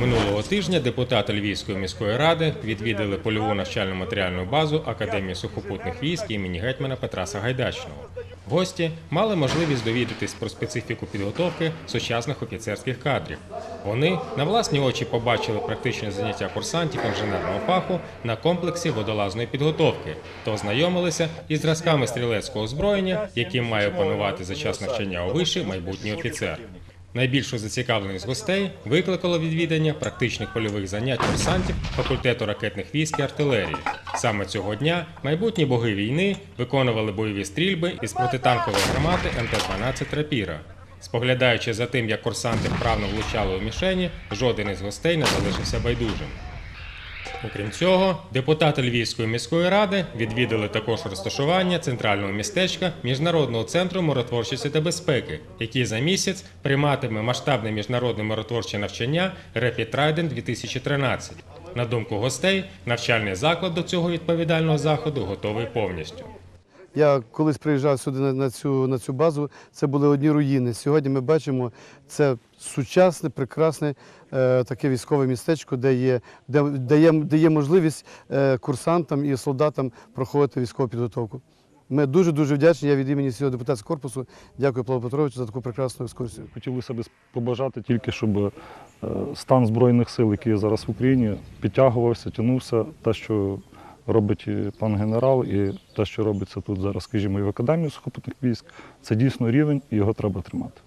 Минулого тижня депутати Львівської міської ради відвідали польову навчально-матеріальну базу Академії сухопутних військ імені гетьмана Петра Сагайдачного. Гості мали можливість довідатись про специфіку підготовки сучасних офіцерських кадрів. Вони на власні очі побачили практичне заняття курсантів інженерного фаху на комплексі водолазної підготовки та ознайомилися із зразками стрілецького озброєння, яким має опанувати за час навчання у виші майбутній офіцер. Найбільшу зацікавленість гостей викликало відвідання практичних польових занять курсантів факультету ракетних військ і артилерії. Саме цього дня майбутні боги війни виконували бойові стрільби із протитанкової гармати МТ-12 Рапіра. Споглядаючи за тим, як курсанти вправно влучали у мішені, жоден із гостей не залишився байдужим. Окрім цього, депутати Львівської міської ради відвідали також розташування центрального містечка Міжнародного центру миротворчості та безпеки, який за місяць прийматиме масштабне міжнародне миротворче навчання Rapid Trident 2013. На думку гостей, навчальний заклад до цього відповідального заходу готовий повністю. Я колись приїжджав сюди на, цю, на цю базу, це були одні руїни. Сьогодні ми бачимо це сучасне, прекрасне е, таке військове містечко, де є, де, де є, де є можливість е, курсантам і солдатам проходити військову підготовку. Ми дуже-дуже вдячні. Я від імені всього депутатського корпусу дякую Павлу Петровичу за таку прекрасну екскурсію. Хотілося б побажати тільки, щоб е, стан Збройних сил, який зараз в Україні, підтягувався, тягнувся. Те, що робить пан генерал, і те, що робиться тут зараз, скажімо, і в Академії сухопутних військ, це дійсно рівень, і його треба тримати.